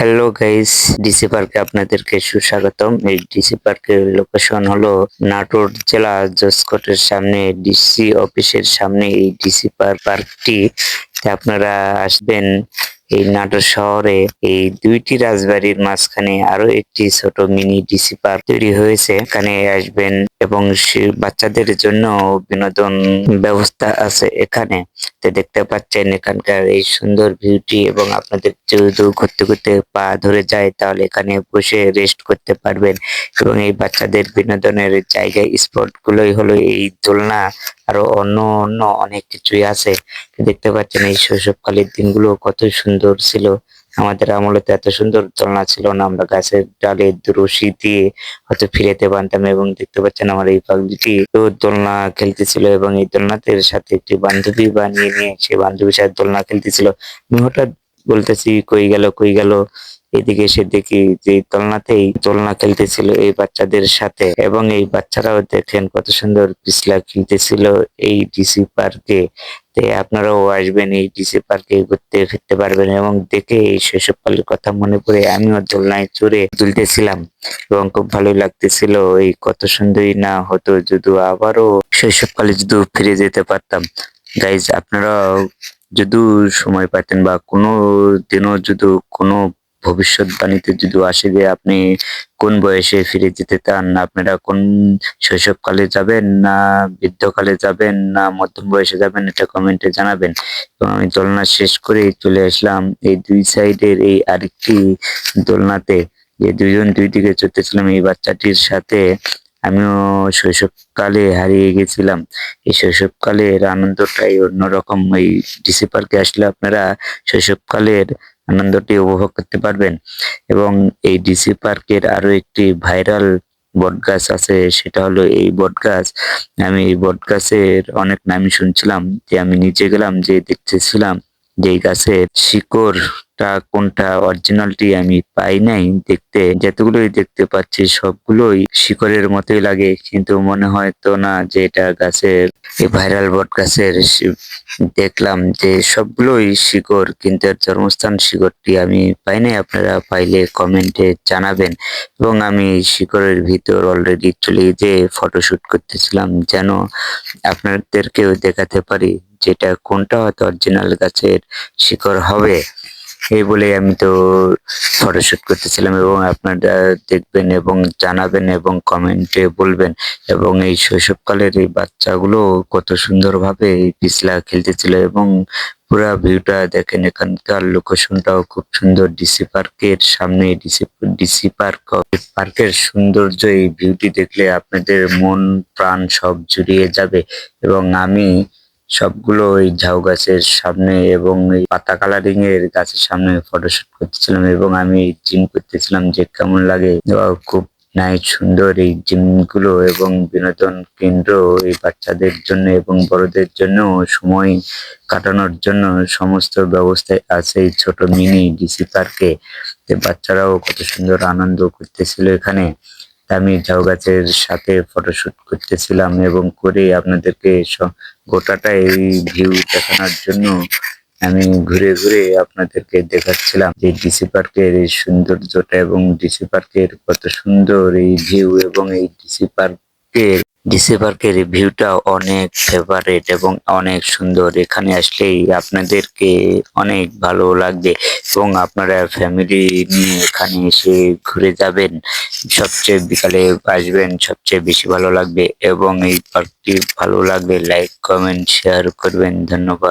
Hello guys DC পার্কে আপনাদেরকে সুস্বাগতম। এই ডিসি পার্কের লোকেশন হলো নাটোর জেলা জসকোটের সামনে ডিসি অফিসের সামনে এই ডিসি পার্ক পার্কটি আপনারা আসবেন। এই নাটোর শহরে এই দুইটি রাজবাড়ির মাঝখানে আরও একটি ছোট মিনি ডিসি পার্ক তৈরি হয়েছে। এখানে আসবেন এবং বাচ্চাদের জন্য বিনোদন ব্যবস্থা আছে এখানে। তো দেখতে পাচ্ছেন এখানকার এই সুন্দর বিউটি এবং আপনাদের যেহেতু ঘুরতে ঘুরতে পা ধরে যায় তাহলে এখানে বসে রেস্ট করতে পারবেন এবং এই বাচ্চাদের বিনোদনের জায়গা স্পট গুলোই হলো এই দোলনা আরও অন্য অন্য অনেক কিছুই আছে। দেখতে পাচ্ছেন এই শৈশবকালের দিনগুলো কত সুন্দর ছিল। আমাদের আমলে তো এত সুন্দর দোলনা ছিল না। আমরা গাছের ডালে রশি দিয়ে হয়তো ফিরেতে বানতাম এবং দেখতে পাচ্ছেন আমার এই পাগলিটি দোলনা খেলতেছিল এবং এই দোলনাতে সাথে একটি বান্ধবী বানিয়ে নিয়ে সেই বান্ধবীর সাথে দোলনা খেলতেছিল। আমি হঠাৎ বলতেছি, কই গেল কই গেল? এদিকে এসে দেখি যে দোলনাতেই দোলনা খেলতেছিল এই বাচ্চাদের সাথে এবং এই বাচ্চারাও দেখেন কত সুন্দর পিছলা খেলতেছিল এই ডিসি পার্কে। তে আপনারাও আসবেন এই ডিসি পার্কে, ঘুরতে ফিরতে পারবেন এবং দেখে এই শৈশব শৈশবকালের কথা মনে পড়ে আমিও দোলনায় চড়ে তুলতেছিলাম এবং খুব ভালোই লাগতেছিল এই কত সুন্দরই না হতো যদি আবারও শৈশবকালে যদি ফিরে যেতে পারতাম। গাইজ আপনারা যদি সময় পাইতেন বা কোনো দিনও যদি কোনো ভবিষ্যৎবাণীতে যদি আসে যে আপনি কোন বয়সে ফিরে যেতে চান, আপনারা কোন শৈশবকালে যাবেন না বৃদ্ধকালে যাবেন না মধ্যম বয়সে যাবেন, এটা কমেন্টে জানাবেন। এবং আমি দোলনা শেষ করে চলে আসলাম এই দুই সাইডের এই আরেকটি দোলনাতে। যে দুইজন দুই দিকে চড়তেছিলাম এই বাচ্চাটির সাথে। আমিও শৈশবকালে হারিয়ে গেছিলাম। এই শৈশবকালের আনন্দটাই অন্যরকম। এই ডিসি পার্কে আসলে আপনারা শৈশবকালের আনন্দটি উপভোগ করতে পারবেন। এবং এই ডিসি পার্কের আরও একটি ভাইরাল বটগাছ আছে, সেটা হলো এই বটগাছ আমি এই বটগাছের অনেক নামই শুনছিলাম যে আমি নিচে গেলাম, যে দেখতেছিলাম। যে এই গাছের শিকড়টা, কোনটা অরিজিনালটি আমি পাই নাই দেখতে, যতগুলোই দেখতে পাচ্ছি সবগুলোই শিকড়ের মতোই লাগে। কিন্তু মনে হয় তো না যে এটা গাছের ভাইরাল বট গাছের দেখলাম যে সবগুলোই শিকড়, কিন্তু এর জন্মস্থান শিকড়টি আমি পাই নাই। আপনারা পাইলে কমেন্টে জানাবেন। এবং আমি শিকড়ের ভিতর অলরেডি চলে যে ফটোশুট করতেছিলাম যেন আপনাদেরকেও দেখাতে পারি। যেটা কোনটা হয়তো অরিজিনাল গাছের শিকড় হবে, এই বলে আমি তো ফটোশুট করতেছিলাম এবং আপনারা দেখবেন এবং জানাবেন এবং কমেন্টে বলবেন এবং এই শৈশবকালের এই বাচ্চাগুলো কত সুন্দরভাবে এই পিছলা খেলতেছিল এবং পুরা ভিউটা দেখেন এখানকার লোকেশনটাও খুব সুন্দর। ডিসি পার্কের সামনে ডিসি ডিসি পার্ক পার্কের সৌন্দর্য, এই ভিউটি দেখলে আপনাদের মন প্রাণ সব জুড়িয়ে যাবে এবং আমি সবগুলো ওই ঝাউ গাছের সামনে এবং এই পাতা কালারিং এর গাছের সামনে ফটোশুট করতেছিলাম এবং আমি জিম করতেছিলাম যে কেমন লাগে। খুব নাইস সুন্দর এই জিমগুলো এবং বিনোদন কেন্দ্র এই বাচ্চাদের জন্য এবং বড়দের জন্য সময় কাটানোর জন্য সমস্ত ব্যবস্থায় আছে এই ছোট মিনি ডিসি পার্কে বাচ্চারাও কত সুন্দর আনন্দ করতেছিল এখানে। আমি ঝাউ গাছের সাথে ফটোশুট করতেছিলাম এবং করে আপনাদেরকে গোটাটা এই ভিউ দেখানোর জন্য আমি ঘুরে ঘুরে আপনাদেরকে দেখাচ্ছিলাম যে ডিসি পার্কের এই সৌন্দর্যটা এবং ডিসি পার্কের কত সুন্দর এই ভিউ এবং এই ডিসি পার্কের ডিসি পার্কের ভিউটা অনেক ফেভারেট এবং অনেক সুন্দর। এখানে আসলেই আপনাদেরকে অনেক ভালো লাগবে এবং আপনারা ফ্যামিলি নিয়ে এখানে এসে ঘুরে যাবেন। সবচেয়ে বিকালে আসবেন, সবচেয়ে বেশি ভালো লাগবে এবং এই পার্কটি ভালো লাগবে। লাইক কমেন্ট শেয়ার করবেন। ধন্যবাদ।